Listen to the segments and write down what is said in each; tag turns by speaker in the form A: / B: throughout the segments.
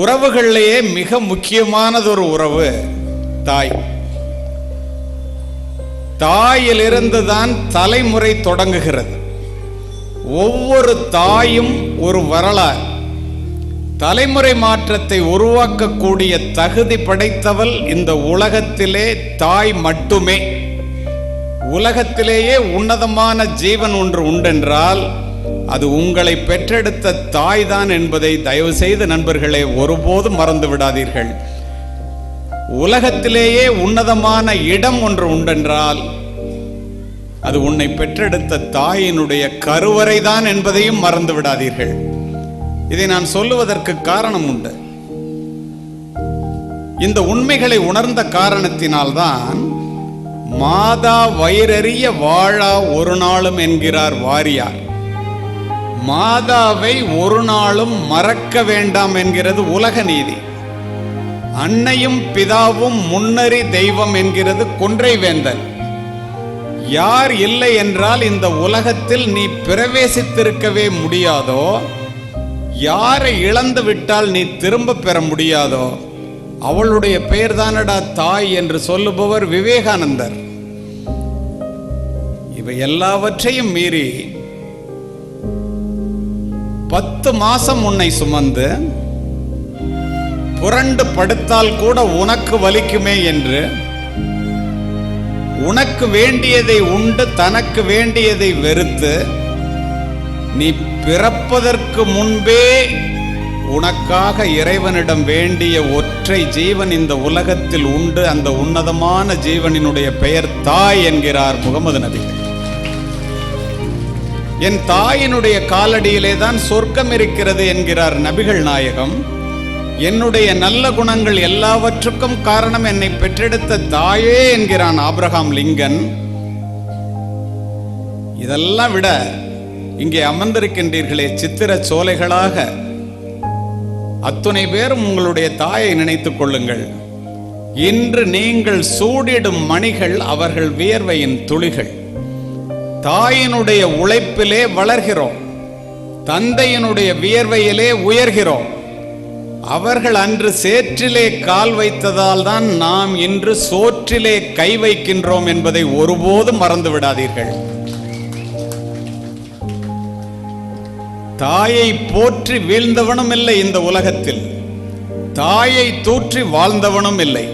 A: உறவுகள்லேயே மிக முக்கியமானதொரு உறவு தாய் தாயிலிருந்து தான் தலைமுறை தொடங்குகிறது ஒவ்வொரு தாயும் ஒரு வரலாறு தலைமுறை மாற்றத்தை உருவாக்கக்கூடிய தகுதி படைத்தவள் இந்த உலகத்திலே தாய் மட்டுமே உலகத்திலேயே உன்னதமான ஜீவன் ஒன்று உண்டென்றால் அது உங்களை பெற்றெடுத்த தாய் தான் என்பதை தயவு செய்து நண்பர்களே ஒருபோதும் மறந்து விடாதீர்கள் உலகத்திலேயே உன்னதமான இடம் ஒன்று உண்டென்றால் அது உன்னை பெற்றெடுத்த தாயினுடைய கருவறை தான் என்பதையும் மறந்து விடாதீர்கள் இதை நான் சொல்லுவதற்கு காரணம் உண்டு இந்த உண்மைகளை உணர்ந்த காரணத்தினால்தான் மாதா வயிறறிய வாழா ஒரு நாளும் என்கிறார் வாரியார் மாதாவை ஒரு நாளும் மறக்க வேண்டாம் என்கிறது உலக நீதி அன்னையும் பிதாவும் முன்னறி தெய்வம் என்கிறது கொன்றை வேந்தன் யார் இல்லை என்றால் இந்த உலகத்தில் நீ பிரவேசித்திருக்கவே முடியாதோ யாரை இழந்து விட்டால் நீ திரும்ப பெற முடியாதோ அவளுடைய பெயர் தானடா தாய் என்று சொல்லுபவர் விவேகானந்தர் இவை எல்லாவற்றையும் மீறி பத்து மாசம் உன்னை சுமந்து புரண்டு படுத்தால் கூட உனக்கு வலிக்குமே என்று உனக்கு வேண்டியதை உண்டு தனக்கு வேண்டியதை வெறுத்து நீ பிறப்பதற்கு முன்பே உனக்காக இறைவனிடம் வேண்டிய ஒற்றை ஜீவன் இந்த உலகத்தில் உண்டு அந்த உன்னதமான ஜீவனினுடைய பெயர் தாய் என்கிறார் முகமது நபிகள் என் தாயினுடைய காலடியிலே தான் சொர்க்கம் இருக்கிறது என்கிறார் நபிகள் நாயகம் என்னுடைய நல்ல குணங்கள் எல்லாவற்றுக்கும் காரணம் என்னை பெற்றெடுத்த தாயே என்கிறான் ஆப்ரஹாம் லிங்கன் இதெல்லாம் விட இங்கே அமர்ந்திருக்கின்றீர்களே சித்திர சோலைகளாக அத்துணை பேரும் உங்களுடைய தாயை நினைத்துக் கொள்ளுங்கள் இன்று நீங்கள் சூடிடும் மணிகள் அவர்கள் வியர்வையின் துளிகள் தாயினுடைய உழைப்பிலே வளர்கிறோம் தந்தையினுடைய வியர்வையிலே உயர்கிறோம் அவர்கள் அன்று சேற்றிலே கால் வைத்ததால் தான் நாம் இன்று சோற்றிலே கை வைக்கின்றோம் என்பதை ஒருபோதும் மறந்து விடாதீர்கள் தாயை போற்றி வீழ்ந்தவனும் இல்லை இந்த உலகத்தில் தாயை தூற்றி வாழ்ந்தவனும் இல்லை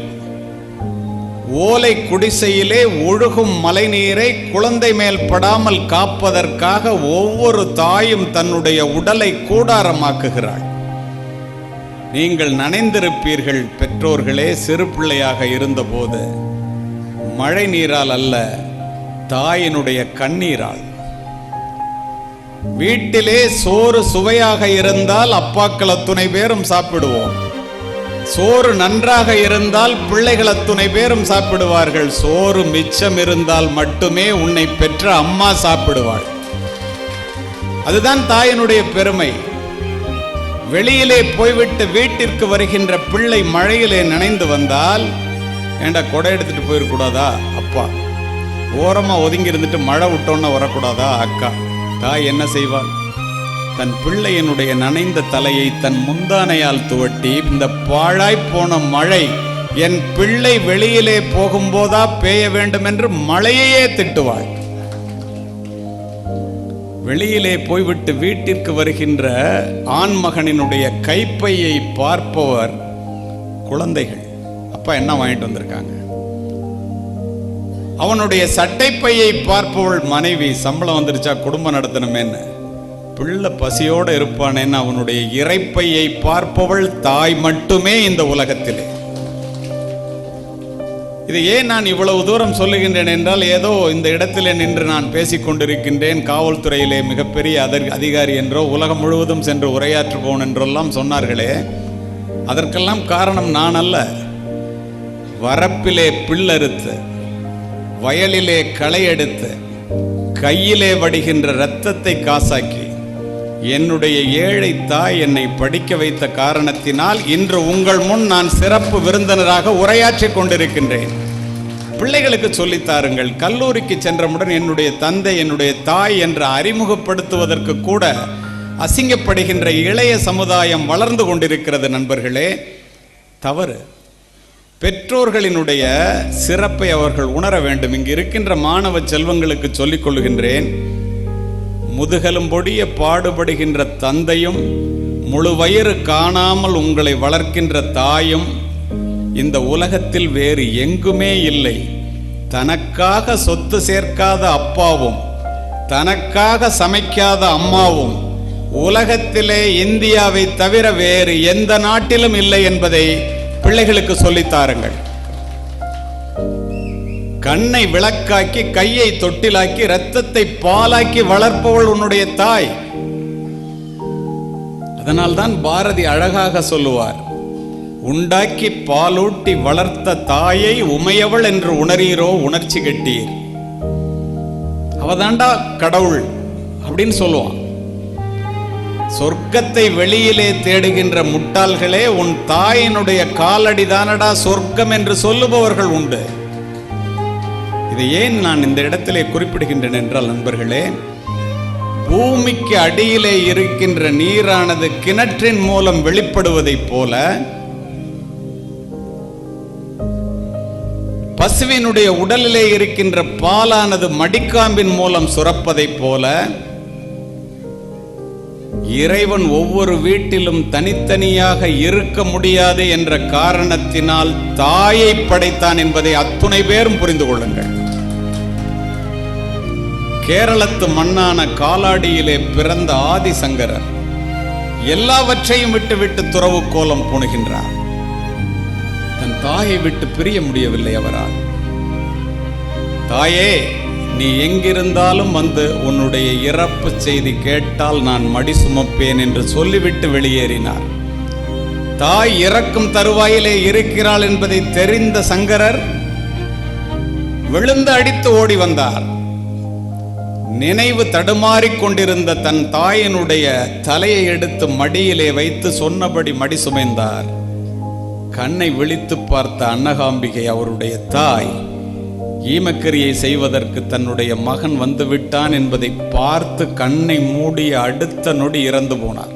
A: ஓலை குடிசையிலே ஒழுகும் மலைநீரை குழந்தை மேல் படாமல் காப்பதற்காக ஒவ்வொரு தாயும் தன்னுடைய உடலை கூடாரமாக்குகிறாள் நீங்கள் நனைந்திருப்பீர்கள் பெற்றோர்களே சிறு பிள்ளையாக இருந்தபோது மழை நீரால் அல்ல தாயினுடைய கண்ணீரால் வீட்டிலே சோறு சுவையாக இருந்தால் அப்பாக்களை துணை பேரும் சாப்பிடுவோம் சோறு நன்றாக இருந்தால் பிள்ளைகள் அத்துணை பேரும் சாப்பிடுவார்கள் சோறு மிச்சம் இருந்தால் மட்டுமே உன்னை பெற்ற அம்மா சாப்பிடுவாள் அதுதான் தாயினுடைய பெருமை வெளியிலே போய்விட்டு வீட்டிற்கு வருகின்ற பிள்ளை மழையிலே நனைந்து வந்தால் ஏண்டா கொடை எடுத்துட்டு போயிடக்கூடாதா அப்பா ஓரமாக ஒதுங்கி இருந்துட்டு மழை விட்டோன்னு வரக்கூடாதா அக்கா தாய் என்ன செய்வாள் தன் பிள்ளையனுடைய நனைந்த தலையை தன் முந்தானையால் துவட்டி இந்த பாழாய்ப்போன மழை என் பிள்ளை வெளியிலே போகும்போதா பேய வேண்டும் என்று மழையையே திட்டுவாள் வெளியிலே போய்விட்டு வீட்டிற்கு வருகின்ற ஆண் மகனினுடைய கைப்பையை பார்ப்பவர் குழந்தைகள் அப்பா என்ன வாங்கிட்டு வந்திருக்காங்க அவனுடைய சட்டைப்பையை பார்ப்பவள் மனைவி சம்பளம் வந்துருச்சா குடும்பம் நடத்தணுமேன்னு பிள்ளை பசியோடு இருப்பானேன்னு அவனுடைய இறைப்பையை பார்ப்பவள் தாய் மட்டுமே இந்த உலகத்தில் இது ஏன் நான் இவ்வளவு தூரம் சொல்லுகின்றேன் என்றால் ஏதோ இந்த இடத்திலே நின்று நான் பேசிக்கொண்டிருக்கின்றேன் காவல்துறையிலே மிகப்பெரிய அதர் அதிகாரி என்றோ உலகம் முழுவதும் சென்று போன் என்றெல்லாம் சொன்னார்களே அதற்கெல்லாம் காரணம் நான் அல்ல வரப்பிலே பில்லறுத்து வயலிலே களை எடுத்து கையிலே வடிகின்ற இரத்தத்தை காசாக்கி என்னுடைய ஏழை தாய் என்னை படிக்க வைத்த காரணத்தினால் இன்று உங்கள் முன் நான் சிறப்பு விருந்தினராக உரையாற்றிக் கொண்டிருக்கின்றேன் பிள்ளைகளுக்கு சொல்லித்தாருங்கள் கல்லூரிக்கு சென்றவுடன் என்னுடைய தந்தை என்னுடைய தாய் என்று அறிமுகப்படுத்துவதற்கு கூட அசிங்கப்படுகின்ற இளைய சமுதாயம் வளர்ந்து கொண்டிருக்கிறது நண்பர்களே தவறு பெற்றோர்களினுடைய சிறப்பை அவர்கள் உணர வேண்டும் இங்கு இருக்கின்ற மாணவ செல்வங்களுக்கு சொல்லிக் கொள்கின்றேன் முதுகலும் பொடிய பாடுபடுகின்ற தந்தையும் முழு வயிறு காணாமல் உங்களை வளர்க்கின்ற தாயும் இந்த உலகத்தில் வேறு எங்குமே இல்லை தனக்காக சொத்து சேர்க்காத அப்பாவும் தனக்காக சமைக்காத அம்மாவும் உலகத்திலே இந்தியாவை தவிர வேறு எந்த நாட்டிலும் இல்லை என்பதை பிள்ளைகளுக்கு சொல்லித்தாருங்கள் கண்ணை விளக்காக்கி கையை தொட்டிலாக்கி ரத்தத்தை பாலாக்கி வளர்ப்பவள் உன்னுடைய தாய் அதனால்தான் பாரதி அழகாக சொல்லுவார் உண்டாக்கி பாலூட்டி வளர்த்த தாயை உமையவள் என்று உணரீரோ உணர்ச்சி கட்டீர் அவதாண்டா கடவுள் அப்படின்னு சொல்லுவான் சொர்க்கத்தை வெளியிலே தேடுகின்ற முட்டாள்களே உன் தாயினுடைய காலடி தானடா சொர்க்கம் என்று சொல்லுபவர்கள் உண்டு இதை ஏன் நான் இந்த இடத்திலே குறிப்பிடுகின்றேன் என்றால் நண்பர்களே பூமிக்கு அடியிலே இருக்கின்ற நீரானது கிணற்றின் மூலம் வெளிப்படுவதைப் போல பசுவினுடைய உடலிலே இருக்கின்ற பாலானது மடிக்காம்பின் மூலம் சுரப்பதைப் போல இறைவன் ஒவ்வொரு வீட்டிலும் தனித்தனியாக இருக்க முடியாது என்ற காரணத்தினால் தாயை படைத்தான் என்பதை அத்துணை பேரும் புரிந்து கொள்ளுங்கள் கேரளத்து மண்ணான காலாடியிலே பிறந்த ஆதிசங்கரர் எல்லாவற்றையும் விட்டுவிட்டு துறவு கோலம் புணுகின்றார் தன் தாயை விட்டு பிரிய முடியவில்லை அவரால் தாயே நீ எங்கிருந்தாலும் வந்து உன்னுடைய இறப்பு செய்தி கேட்டால் நான் மடி சுமப்பேன் என்று சொல்லிவிட்டு வெளியேறினார் தாய் இறக்கும் தருவாயிலே இருக்கிறாள் என்பதை தெரிந்த சங்கரர் விழுந்து அடித்து ஓடி வந்தார் நினைவு தடுமாறிக் கொண்டிருந்த தன் தாயினுடைய தலையை எடுத்து மடியிலே வைத்து சொன்னபடி மடி சுமைந்தார் கண்ணை விழித்து பார்த்த அன்னகாம்பிகை அவருடைய தாய் ஈமக்கிரியை செய்வதற்கு தன்னுடைய மகன் வந்துவிட்டான் என்பதை பார்த்து கண்ணை மூடிய அடுத்த நொடி இறந்து போனார்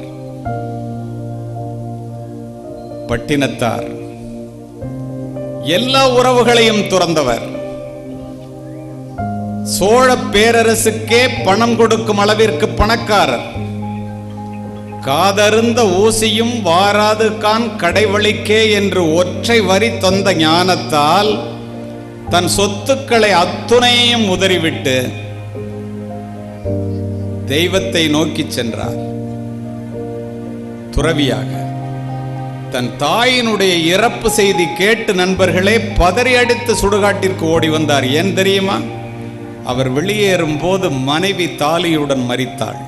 A: பட்டினத்தார் எல்லா உறவுகளையும் துறந்தவர் சோழ பேரரசுக்கே பணம் கொடுக்கும் அளவிற்கு பணக்காரர் காதருந்த ஊசியும் வாராது கான் கடைவழிக்கே என்று ஒற்றை வரி தந்த ஞானத்தால் தன் சொத்துக்களை அத்துணையையும் உதறிவிட்டு தெய்வத்தை நோக்கி சென்றார் துறவியாக தன் தாயினுடைய இறப்பு செய்தி கேட்டு நண்பர்களே பதறி அடித்து சுடுகாட்டிற்கு ஓடி வந்தார் ஏன் தெரியுமா அவர் வெளியேறும் போது மனைவி தாலியுடன் மறித்தாள்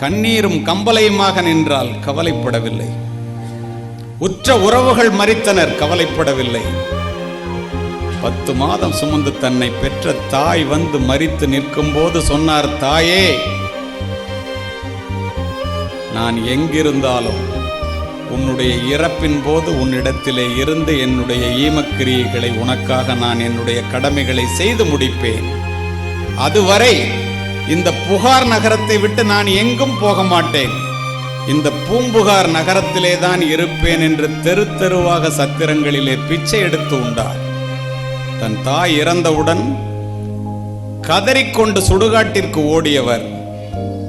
A: கண்ணீரும் கம்பலையுமாக நின்றால் கவலைப்படவில்லை உற்ற உறவுகள் மறித்தனர் கவலைப்படவில்லை பத்து மாதம் சுமந்து தன்னை பெற்ற தாய் வந்து மறித்து நிற்கும் போது சொன்னார் தாயே நான் எங்கிருந்தாலும் உன்னுடைய இறப்பின் போது உன்னிடத்திலே இருந்து என்னுடைய ஈமக்கிரியைகளை உனக்காக நான் என்னுடைய கடமைகளை செய்து முடிப்பேன் அதுவரை இந்த புகார் நகரத்தை விட்டு நான் எங்கும் போக மாட்டேன் இந்த பூம்புகார் நகரத்திலே தான் இருப்பேன் என்று தெரு தெருவாக சத்திரங்களிலே பிச்சை எடுத்து உண்டார் தன் தாய் இறந்தவுடன் கதறிக்கொண்டு சுடுகாட்டிற்கு ஓடியவர்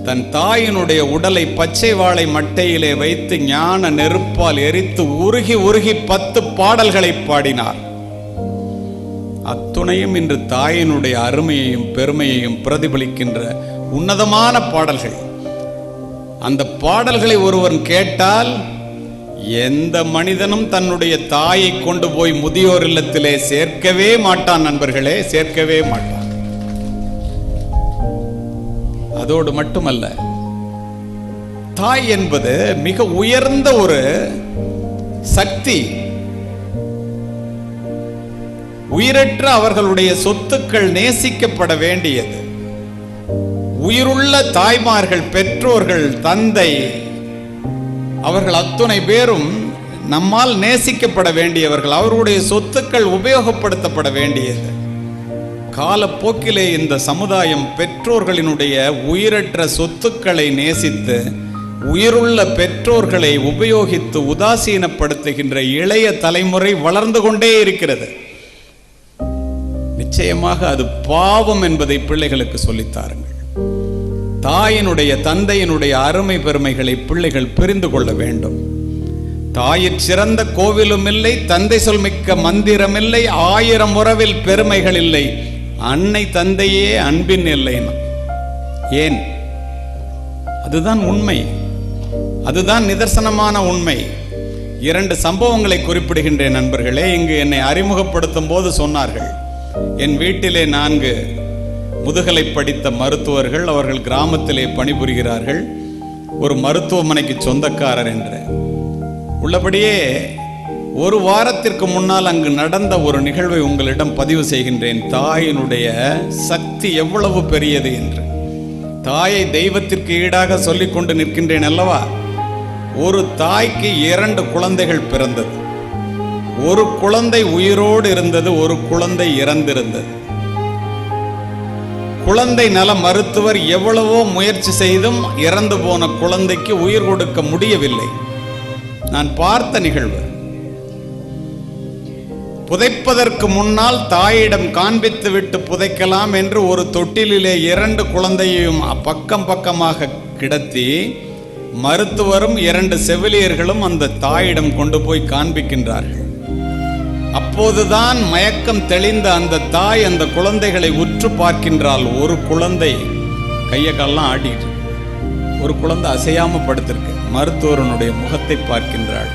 A: தன் தாயினுடைய உடலை பச்சை வாழை மட்டையிலே வைத்து ஞான நெருப்பால் எரித்து உருகி உருகி பத்து பாடல்களை பாடினார் அத்துணையும் இன்று தாயினுடைய அருமையையும் பெருமையையும் பிரதிபலிக்கின்ற உன்னதமான பாடல்கள் அந்த பாடல்களை ஒருவன் கேட்டால் எந்த மனிதனும் தன்னுடைய தாயை கொண்டு போய் முதியோர் இல்லத்திலே சேர்க்கவே மாட்டான் நண்பர்களே சேர்க்கவே மாட்டான் அதோடு மட்டுமல்ல தாய் என்பது மிக உயர்ந்த ஒரு சக்தி உயிரற்ற அவர்களுடைய சொத்துக்கள் நேசிக்கப்பட வேண்டியது உயிருள்ள தாய்மார்கள் பெற்றோர்கள் தந்தை அவர்கள் அத்துணை பேரும் நம்மால் நேசிக்கப்பட வேண்டியவர்கள் அவருடைய சொத்துக்கள் உபயோகப்படுத்தப்பட வேண்டியது காலப்போக்கிலே இந்த சமுதாயம் பெற்றோர்களினுடைய உயிரற்ற சொத்துக்களை நேசித்து உயிருள்ள பெற்றோர்களை உபயோகித்து உதாசீனப்படுத்துகின்ற இளைய தலைமுறை வளர்ந்து கொண்டே இருக்கிறது நிச்சயமாக அது பாவம் என்பதை பிள்ளைகளுக்கு சொல்லித்தாருங்கள் தாயினுடைய தந்தையினுடைய அருமை பெருமைகளை பிள்ளைகள் புரிந்து கொள்ள வேண்டும் தாயிற் சிறந்த கோவிலும் இல்லை தந்தை சொல்மிக்க மந்திரம் இல்லை ஆயிரம் உறவில் பெருமைகள் இல்லை அன்னை தந்தையே அன்பின் இல்லைன்னா ஏன் அதுதான் உண்மை அதுதான் நிதர்சனமான உண்மை இரண்டு சம்பவங்களை குறிப்பிடுகின்றேன் நண்பர்களே இங்கு என்னை அறிமுகப்படுத்தும் போது சொன்னார்கள் என் வீட்டிலே நான்கு முதுகலை படித்த மருத்துவர்கள் அவர்கள் கிராமத்திலே பணிபுரிகிறார்கள் ஒரு மருத்துவமனைக்கு சொந்தக்காரர் என்று உள்ளபடியே ஒரு வாரத்திற்கு முன்னால் அங்கு நடந்த ஒரு நிகழ்வை உங்களிடம் பதிவு செய்கின்றேன் தாயினுடைய சக்தி எவ்வளவு பெரியது என்று தாயை தெய்வத்திற்கு ஈடாக கொண்டு நிற்கின்றேன் அல்லவா ஒரு தாய்க்கு இரண்டு குழந்தைகள் பிறந்தது ஒரு குழந்தை உயிரோடு இருந்தது ஒரு குழந்தை இறந்திருந்தது குழந்தை நல மருத்துவர் எவ்வளவோ முயற்சி செய்தும் இறந்து போன குழந்தைக்கு உயிர் கொடுக்க முடியவில்லை நான் பார்த்த நிகழ்வு புதைப்பதற்கு முன்னால் தாயிடம் காண்பித்து விட்டு புதைக்கலாம் என்று ஒரு தொட்டிலிலே இரண்டு குழந்தையையும் பக்கம் பக்கமாக கிடத்தி மருத்துவரும் இரண்டு செவிலியர்களும் அந்த தாயிடம் கொண்டு போய் காண்பிக்கின்றார்கள் அப்போதுதான் மயக்கம் தெளிந்த அந்த தாய் அந்த குழந்தைகளை உற்று பார்க்கின்றால் ஒரு குழந்தை கையை கால்லாம் ஆடிட்டு ஒரு குழந்தை அசையாம படுத்திருக்கு மருத்துவரனுடைய முகத்தை பார்க்கின்றாள்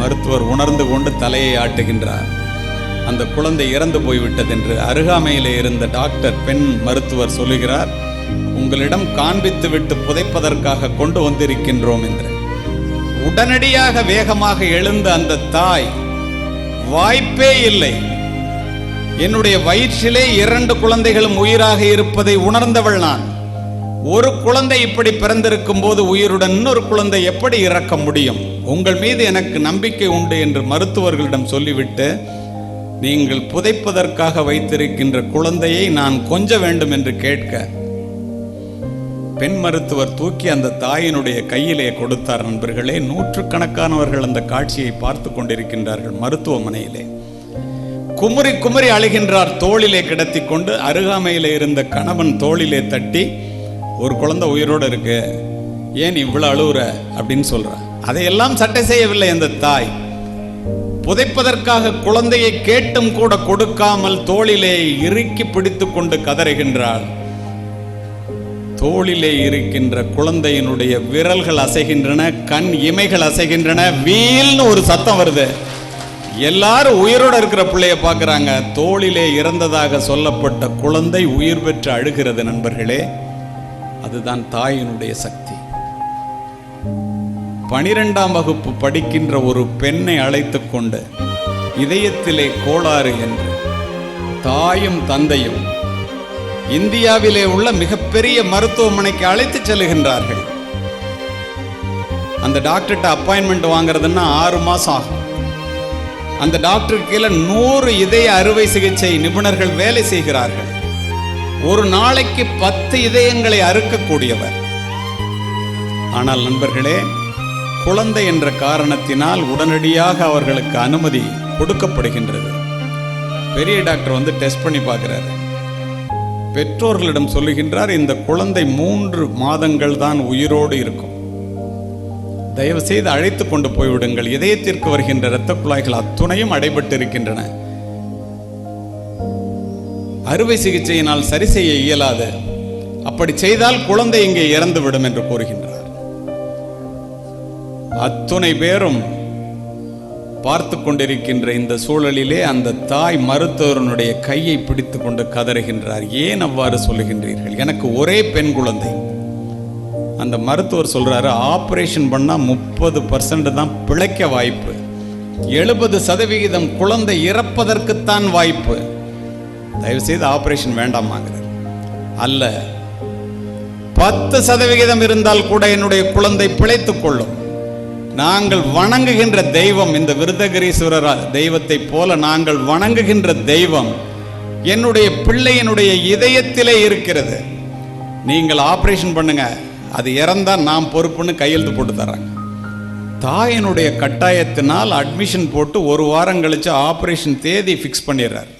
A: மருத்துவர் உணர்ந்து கொண்டு தலையை ஆட்டுகின்றார் அந்த குழந்தை இறந்து போய்விட்டது என்று அருகாமையில் இருந்த டாக்டர் பெண் மருத்துவர் சொல்லுகிறார் உங்களிடம் காண்பித்து விட்டு புதைப்பதற்காக கொண்டு வந்திருக்கின்றோம் என்று உடனடியாக வேகமாக எழுந்த அந்த தாய் வாய்ப்பே இல்லை என்னுடைய வயிற்றிலே இரண்டு குழந்தைகளும் உயிராக இருப்பதை உணர்ந்தவள் நான் ஒரு குழந்தை இப்படி பிறந்திருக்கும் போது உயிருடன் இன்னொரு குழந்தை எப்படி இறக்க முடியும் உங்கள் மீது எனக்கு நம்பிக்கை உண்டு என்று மருத்துவர்களிடம் சொல்லிவிட்டு நீங்கள் புதைப்பதற்காக வைத்திருக்கின்ற குழந்தையை நான் கொஞ்ச வேண்டும் என்று கேட்க பெண் மருத்துவர் தூக்கி அந்த தாயினுடைய கையிலே கொடுத்தார் நண்பர்களே நூற்றுக்கணக்கானவர்கள் அந்த காட்சியை பார்த்து கொண்டிருக்கின்றார்கள் மருத்துவமனையிலே குமுறி குமுறி அழுகின்றார் தோளிலே கிடத்தி கொண்டு அருகாமையில இருந்த கணவன் தோளிலே தட்டி ஒரு குழந்தை உயிரோடு இருக்கு ஏன் இவ்வளோ அழுவுற அப்படின்னு சொல்ற அதையெல்லாம் சட்டை செய்யவில்லை அந்த தாய் புதைப்பதற்காக குழந்தையை கேட்டும் கூட கொடுக்காமல் தோளிலே இறுக்கி பிடித்து கொண்டு கதறுகின்றாள் தோளிலே இருக்கின்ற குழந்தையினுடைய விரல்கள் அசைகின்றன கண் இமைகள் அசைகின்றன வீல்னு ஒரு சத்தம் வருது எல்லாரும் உயிரோட இருக்கிற பிள்ளைய பார்க்குறாங்க தோளிலே இறந்ததாக சொல்லப்பட்ட குழந்தை உயிர் பெற்று அழுகிறது நண்பர்களே அதுதான் தாயினுடைய சக்தி பனிரெண்டாம் வகுப்பு படிக்கின்ற ஒரு பெண்ணை அழைத்து கொண்டு இதயத்திலே கோளாறு என்று தாயும் தந்தையும் இந்தியாவிலே உள்ள மிகப்பெரிய மருத்துவமனைக்கு அழைத்து செல்கின்றார்கள் அந்த டாக்டர்கிட்ட அப்பாயின்மெண்ட் வாங்குறதுன்னா ஆறு மாதம் ஆகும் அந்த டாக்டருக்கு கீழே நூறு இதய அறுவை சிகிச்சை நிபுணர்கள் வேலை செய்கிறார்கள் ஒரு நாளைக்கு பத்து இதயங்களை அறுக்கக்கூடியவர் ஆனால் நண்பர்களே குழந்தை என்ற காரணத்தினால் உடனடியாக அவர்களுக்கு அனுமதி கொடுக்கப்படுகின்றது பெரிய டாக்டர் வந்து டெஸ்ட் பண்ணி பார்க்குறாரு பெற்றோர்களிடம் சொல்லுகின்றார் இந்த குழந்தை மூன்று மாதங்கள் தான் உயிரோடு இருக்கும் தயவு செய்து அழைத்து கொண்டு போய்விடுங்கள் இதயத்திற்கு வருகின்ற இரத்த குழாய்கள் அத்துணையும் அடைபட்டு இருக்கின்றன அறுவை சிகிச்சையினால் சரி செய்ய இயலாது அப்படி செய்தால் குழந்தை இங்கே இறந்துவிடும் என்று கூறுகின்றார் அத்துணை பேரும் பார்த்து கொண்டிருக்கின்ற இந்த சூழலிலே அந்த தாய் மருத்துவருடைய கையை பிடித்து கொண்டு கதறுகின்றார் ஏன் அவ்வாறு சொல்லுகின்றீர்கள் எனக்கு ஒரே பெண் குழந்தை அந்த மருத்துவர் சொல்கிறாரு ஆப்ரேஷன் பண்ணால் முப்பது பர்சன்ட் தான் பிழைக்க வாய்ப்பு எழுபது சதவிகிதம் குழந்தை இறப்பதற்குத்தான் வாய்ப்பு தயவுசெய்து ஆப்ரேஷன் வேண்டாமாங்கிறார் அல்ல பத்து சதவிகிதம் இருந்தால் கூட என்னுடைய குழந்தை பிழைத்துக் கொள்ளும் நாங்கள் வணங்குகின்ற தெய்வம் இந்த விருதகிரீஸ்வரர் தெய்வத்தை போல நாங்கள் வணங்குகின்ற தெய்வம் என்னுடைய பிள்ளையனுடைய இதயத்திலே இருக்கிறது நீங்கள் ஆப்ரேஷன் பண்ணுங்க அது இறந்தால் நாம் பொறுப்புன்னு கையெழுத்து போட்டு தர்றாங்க தாயினுடைய கட்டாயத்தினால் அட்மிஷன் போட்டு ஒரு வாரம் கழித்து ஆப்ரேஷன் தேதி ஃபிக்ஸ் பண்ணிடுறார்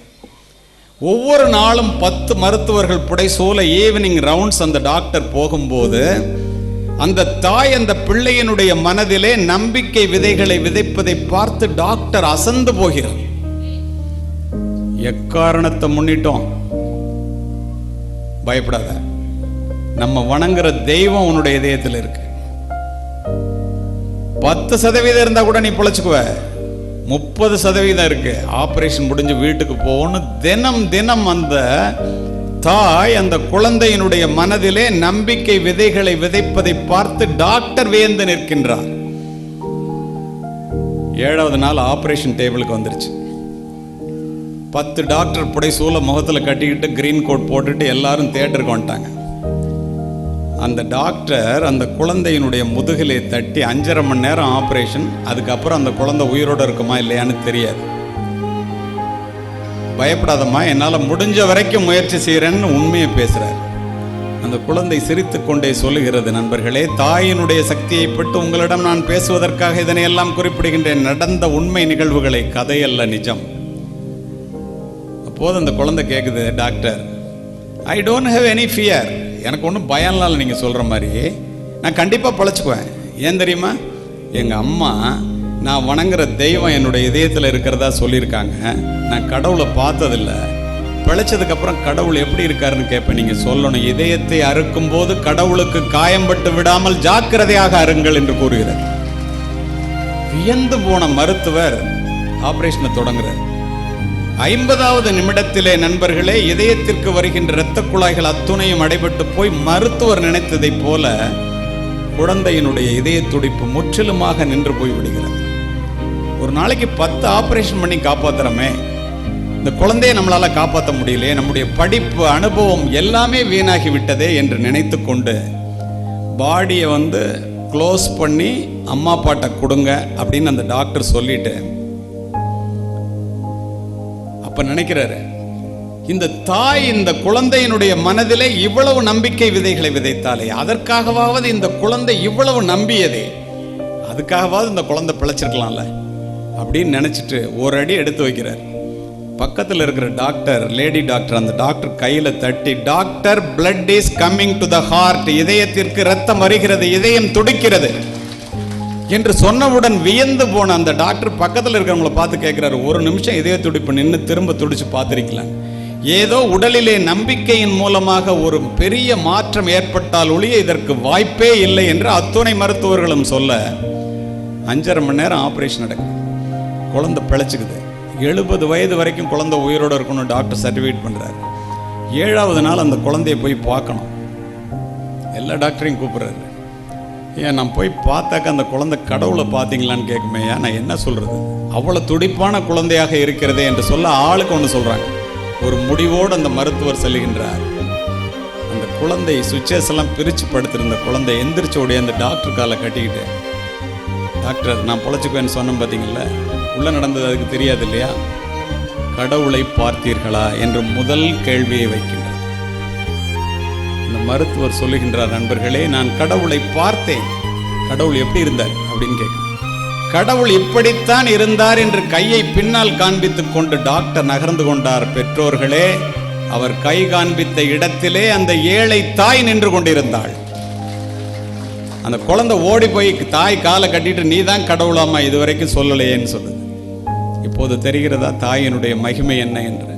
A: ஒவ்வொரு நாளும் பத்து மருத்துவர்கள் சோலை ஈவினிங் ரவுண்ட்ஸ் அந்த டாக்டர் போகும்போது அந்த தாய் அந்த பிள்ளையனுடைய மனதிலே நம்பிக்கை விதைகளை விதைப்பதை பார்த்து டாக்டர் அசந்து போகிறார் எக்காரணத்தை முன்னிட்டோம் பயப்படாத நம்ம வணங்குற தெய்வம் உன்னுடைய இதயத்தில் இருக்கு பத்து சதவீதம் இருந்தா கூட நீ பிழைச்சுக்குவ முப்பது சதவீதம் இருக்கு ஆபரேஷன் முடிஞ்சு வீட்டுக்கு போகணும் தினம் தினம் அந்த தாய் அந்த குழந்தையினுடைய மனதிலே நம்பிக்கை விதைகளை விதைப்பதை பார்த்து டாக்டர் வேந்து நிற்கின்றார் ஏழாவது நாள் ஆப்ரேஷன் டேபிளுக்கு வந்துருச்சு பத்து டாக்டர் புடைசூல முகத்தில் கட்டிக்கிட்டு கிரீன் கோட் போட்டுட்டு எல்லாரும் தேட்டருக்கு வந்துட்டாங்க அந்த டாக்டர் அந்த குழந்தையினுடைய முதுகிலே தட்டி அஞ்சரை மணி நேரம் ஆப்ரேஷன் அதுக்கப்புறம் அந்த குழந்தை உயிரோடு இருக்குமா இல்லையான்னு தெரியாது பயப்படாதம்மா என்னால் முடிஞ்ச வரைக்கும் முயற்சி செய்கிறேன்னு உண்மையை பேசுகிறார் அந்த குழந்தை சிரித்து கொண்டே சொல்லுகிறது நண்பர்களே தாயினுடைய சக்தியை பட்டு உங்களிடம் நான் பேசுவதற்காக இதனை எல்லாம் குறிப்பிடுகின்றேன் நடந்த உண்மை நிகழ்வுகளை கதையல்ல நிஜம் அப்போது அந்த குழந்தை கேட்குது doctor I don't have any fear எனக்கு ஒன்றும் பயம்லாம் இல்லை நீங்கள் சொல்கிற மாதிரி நான் கண்டிப்பாக பழச்சிக்குவேன் ஏன் தெரியுமா எங்கள் அம்மா நான் வணங்குற தெய்வம் என்னுடைய இதயத்தில் இருக்கிறதா சொல்லியிருக்காங்க நான் கடவுளை பார்த்ததில்லை பிழைச்சதுக்கப்புறம் கடவுள் எப்படி இருக்காருன்னு கேட்பேன் நீங்கள் சொல்லணும் இதயத்தை அறுக்கும் போது கடவுளுக்கு காயம்பட்டு விடாமல் ஜாக்கிரதையாக அருங்கள் என்று கூறுகிறார் வியந்து போன மருத்துவர் ஆபரேஷனை தொடங்குறார் ஐம்பதாவது நிமிடத்திலே நண்பர்களே இதயத்திற்கு வருகின்ற இரத்த குழாய்கள் அத்துணையும் அடைபட்டு போய் மருத்துவர் நினைத்ததைப் போல குழந்தையினுடைய இதய துடிப்பு முற்றிலுமாக நின்று போய்விடுகிறது நாளைக்கு பத்து ஆப்ரேஷன் பண்ணி காப்பாற்றுறோமே இந்த குழந்தையை நம்மளால் காப்பாற்ற முடியலையே நம்முடைய படிப்பு அனுபவம் எல்லாமே வீணாகி விட்டதே என்று நினைத்து கொண்டு பாடியை வந்து க்ளோஸ் பண்ணி அம்மா பாட்டை கொடுங்க அப்படின்னு அந்த டாக்டர் சொல்லிட்டு அப்போ நினைக்கிறாரு இந்த தாய் இந்த குழந்தையினுடைய மனதிலே இவ்வளவு நம்பிக்கை விதைகளை விதைத்தாலே அதற்காகவாவது இந்த குழந்தை இவ்வளவு நம்பியதே அதுக்காகவாவது இந்த குழந்தை பிழைச்சிருக்கலாம்ல அப்படின்னு நினச்சிட்டு ஒரு அடி எடுத்து வைக்கிறார் பக்கத்தில் இருக்கிற டாக்டர் லேடி டாக்டர் அந்த டாக்டர் கையில் தட்டி doctor blood is coming to the heart இதயத்திற்கு ரத்தம் வருகிறது இதயம் துடிக்கிறது என்று சொன்னவுடன் வியந்து போன அந்த டாக்டர் பக்கத்தில் இருக்கிறவங்கள பார்த்து கேட்குறாரு ஒரு நிமிஷம் இதய துடிப்பு நின்று திரும்ப துடிச்சு பார்த்துருக்கலாம் ஏதோ உடலிலே நம்பிக்கையின் மூலமாக ஒரு பெரிய மாற்றம் ஏற்பட்டால் ஒழிய இதற்கு வாய்ப்பே இல்லை என்று அத்துணை மருத்துவர்களும் சொல்ல அஞ்சரை மணி நேரம் ஆப்ரேஷன் நடக்கும் குழந்தை பிழைச்சிக்குது எழுபது வயது வரைக்கும் குழந்தை உயிரோடு இருக்கணும் டாக்டர் சர்டிஃபிகேட் பண்ணுறாரு ஏழாவது நாள் அந்த குழந்தைய போய் பார்க்கணும் எல்லா டாக்டரையும் கூப்பிட்றாரு ஏன் நான் போய் பார்த்தாக்க அந்த குழந்தை கடவுளை பார்த்தீங்களான்னு கேட்குமே ஏன் நான் என்ன சொல்கிறது அவ்வளோ துடிப்பான குழந்தையாக இருக்கிறதே என்று சொல்ல ஆளுக்கு ஒன்று சொல்கிறாங்க ஒரு முடிவோடு அந்த மருத்துவர் செல்கின்றார் அந்த குழந்தை சுவிச்சஸ் எல்லாம் பிரித்து படுத்திருந்த குழந்தை எந்திரிச்சோடைய அந்த டாக்டர் காலை கட்டிக்கிட்டு டாக்டர் நான் பொழைச்சிக்குவேன்னு சொன்னேன் பார்த்தீங்களா உள்ளே நடந்தது அதுக்கு தெரியாது இல்லையா கடவுளை பார்த்தீர்களா என்று முதல் கேள்வியை வைக்கின்றார் இந்த மருத்துவர் சொல்லுகின்றார் நண்பர்களே நான் கடவுளை பார்த்தேன் கடவுள் எப்படி இருந்தார் அப்படின்னு கேட்க கடவுள் இப்படித்தான் இருந்தார் என்று கையை பின்னால் காண்பித்துக் கொண்டு டாக்டர் நகர்ந்து கொண்டார் பெற்றோர்களே அவர் கை காண்பித்த இடத்திலே அந்த ஏழை தாய் நின்று கொண்டிருந்தாள் அந்த குழந்தை ஓடி போய் தாய் காலை கட்டிட்டு நீ தான் கடவுளாமா இது வரைக்கும் சொல்லலையேன்னு சொல்லுது இப்போது தெரிகிறதா தாயினுடைய மகிமை என்ன என்று